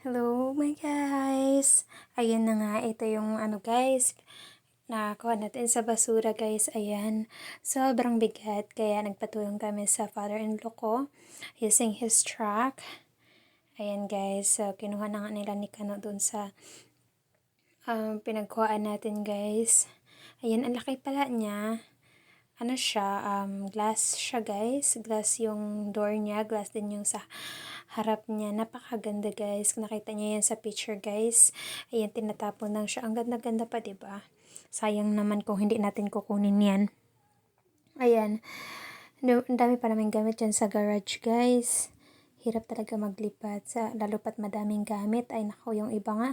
Hello, my guys! Ayan na nga, ito yung ano guys, nakakuha natin sa basura guys. Ayan, sobrang bigat. Kaya nagpatulong kami sa father-in-law ko using his truck. Ayan guys, so kinuha na nga nila ni Kano dun sa um, pinagkuhaan natin guys. Ayan, ang laki pala niya. Ano siya, um, glass siya guys. Glass yung door niya, glass din yung sa harap niya. Napakaganda guys. Nakita niyo yan sa picture guys. Ayan, tinatapon lang siya. Ang ganda-ganda pa, ba? Sayang naman kung hindi natin kukunin yan. Ayan. Ang dami pa namin gamit dyan sa garage guys. Hirap talaga maglipat sa lalo pat madaming gamit. Ay nako, yung iba nga.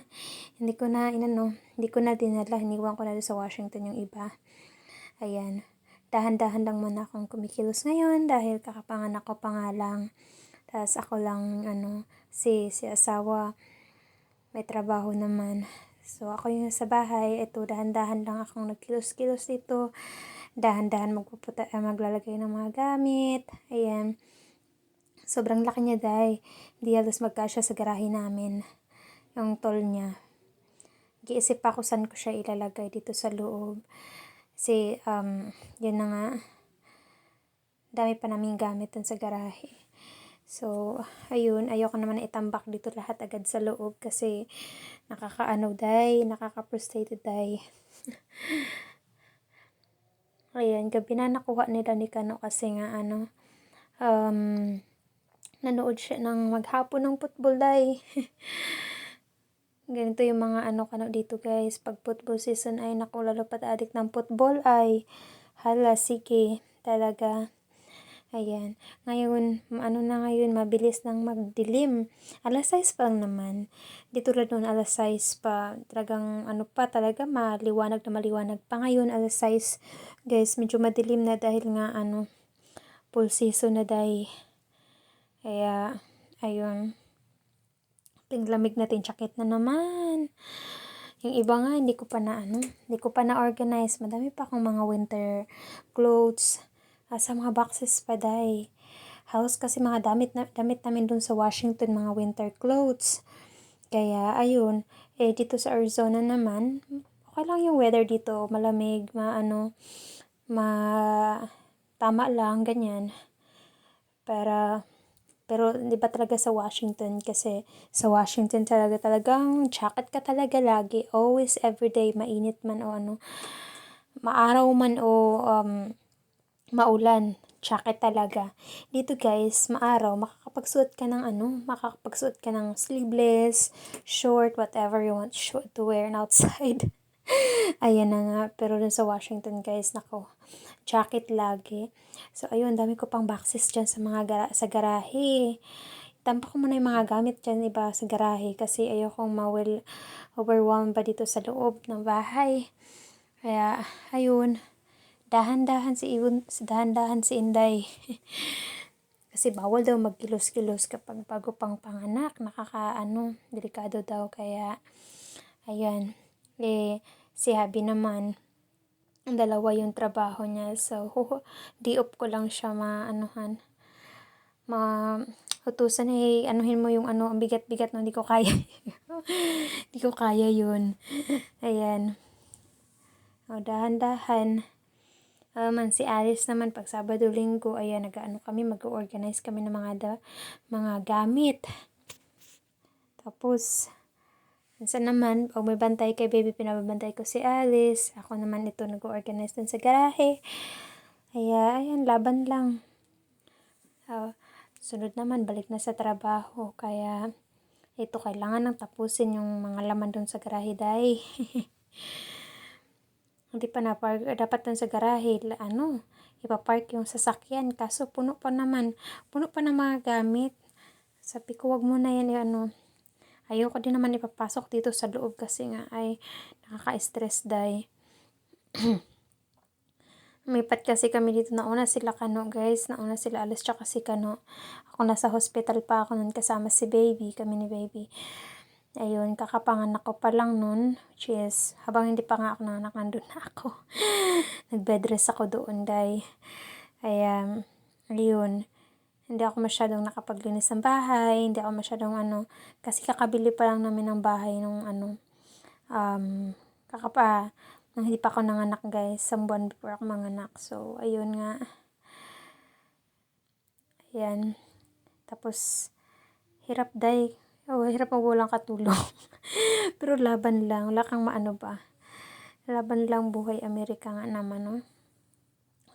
Hindi ko na inano, hindi ko na dinala. Hiniwan ko na sa Washington yung iba. Ayan. Dahan-dahan lang muna akong kumikilos ngayon dahil kakapanganak ko pa nga lang. Tapos ako lang, ano, si, si asawa, may trabaho naman. So, ako yung sa bahay. Ito, dahan-dahan lang akong nagkilos-kilos dito. Dahan-dahan magpuputa, uh, maglalagay ng mga gamit. Ayan. Sobrang laki niya, day. Hindi halos magkasya sa garahe namin. Yung tol niya. Giisip ako saan ko siya ilalagay dito sa loob. Kasi, um, yun na nga. Dami pa namin gamit sa garahe. So, ayun, ayoko naman itambak dito lahat agad sa loob kasi nakakaano day, nakaka-frustrated day. Ayan, gabi na nakuha nila ni Kano kasi nga ano, um, nanood siya ng maghapon ng football day. Ganito yung mga ano kano dito guys, pag football season ay naku lalo pat addict ng football ay hala sige talaga Ayan. Ngayon, ano na ngayon, mabilis nang magdilim. Alas 6 pa lang naman. Di tulad noon, alas 6 pa. Talagang, ano pa, talaga maliwanag na maliwanag pa. Ngayon, alas 6, guys, medyo madilim na dahil nga, ano, full season na dahil. Kaya, ayun. Tinglamig natin, jacket na naman. Yung iba nga, hindi ko pa na, ano, hindi ko pa na-organize. Madami pa akong mga winter clothes uh, sa mga boxes pa day. House kasi mga damit na, damit namin dun sa Washington, mga winter clothes. Kaya ayun, eh dito sa Arizona naman, okay lang yung weather dito, malamig, maano, ma tama lang ganyan. Para pero di ba talaga sa Washington kasi sa Washington talaga talagang jacket ka talaga lagi, always everyday mainit man o ano, maaraw man o um, maulan, jacket talaga. Dito guys, maaraw, makakapagsuot ka ng ano, makakapagsuot ka ng sleeveless, short, whatever you want to wear outside. Ayan na nga. Pero dun sa Washington guys, nako, jacket lagi. So ayun, dami ko pang boxes dyan sa mga gara sa garahe. Tampa ko muna yung mga gamit dyan iba sa garahe kasi ayokong mawil overwhelmed pa dito sa loob ng bahay. Kaya, ayun dahan-dahan si Iwan, dahan-dahan si Inday. Kasi bawal daw magkilos-kilos kapag bago pang panganak, nakakaano, delikado daw kaya ayan. Eh si Habi naman dalawa yung trabaho niya. So, di up ko lang siya maanuhan. Ma utusan eh, anuhin mo yung ano, ang bigat-bigat no, hindi ko kaya. Hindi ko kaya yun. Ayan. O, dahan-dahan. Uh, man si Alice naman pag Sabado Linggo ayan nagaano kami mag-organize kami ng mga da, mga gamit. Tapos minsan naman pag may bantay kay baby pinababantay ko si Alice. Ako naman ito nag-organize din sa garahe. Kaya ayan laban lang. Uh, sunod naman balik na sa trabaho kaya ito kailangan nang tapusin yung mga laman doon sa garahe dai. Hindi pa na-park, dapat dun sa garahe, ano, ipapark yung sasakyan. Kaso puno pa naman, puno pa ng mga gamit. Sabi ko, wag mo na yan, eh, ano, ayoko din naman ipapasok dito sa loob kasi nga ay nakaka-stress dahil. Umipat kasi kami dito. Nauna sila kano, guys. Nauna sila alas tsaka si kano. Ako nasa hospital pa ako nun kasama si baby. Kami ni baby. Ayun, kakapanganak ko pa lang nun, which is, habang hindi pa nga ako nanganak, nandun na ako. Nag-bed rest ako doon, day. Kaya, ayun, hindi ako masyadong nakapaglinis ng bahay, hindi ako masyadong ano, kasi kakabili pa lang namin ng bahay nung ano, um, kakapa, nung hindi pa ako nanganak guys, isang buwan before ako manganak. So, ayun nga. Ayan. Tapos, hirap day. Oh, hirap pag walang katulong. Pero laban lang. Wala kang maano ba. Laban lang buhay Amerika nga naman, no?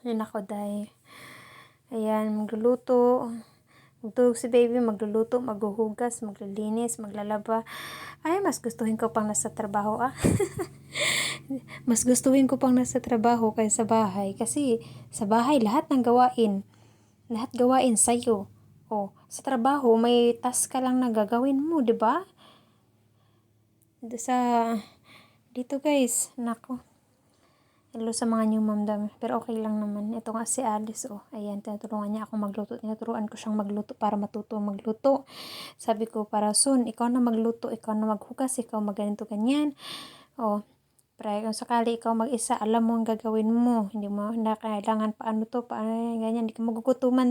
Ayun ako, day. Ayan, magluluto. Magtulog si baby, magluluto, maghuhugas, maglilinis, maglalaba. Ay, mas gustuhin ko pang nasa trabaho, ah. mas gustuhin ko pang nasa trabaho kaysa sa bahay. Kasi, sa bahay, lahat ng gawain. Lahat gawain sa'yo. O, sa trabaho, may task ka lang na gagawin mo, di ba? Sa, dito guys, nako. Hello sa mga new mom dami. Pero okay lang naman. Ito nga si Alice, oh. Ayan, tinutulungan niya ako magluto. Tinuturuan ko siyang magluto para matuto magluto. Sabi ko, para soon, ikaw na magluto, ikaw na maghugas, ikaw magganito ganyan. Oh, para kung sakali ikaw mag-isa, alam mo ang gagawin mo. Hindi mo na kailangan paano to, paano ganyan, hindi ka magugutuman.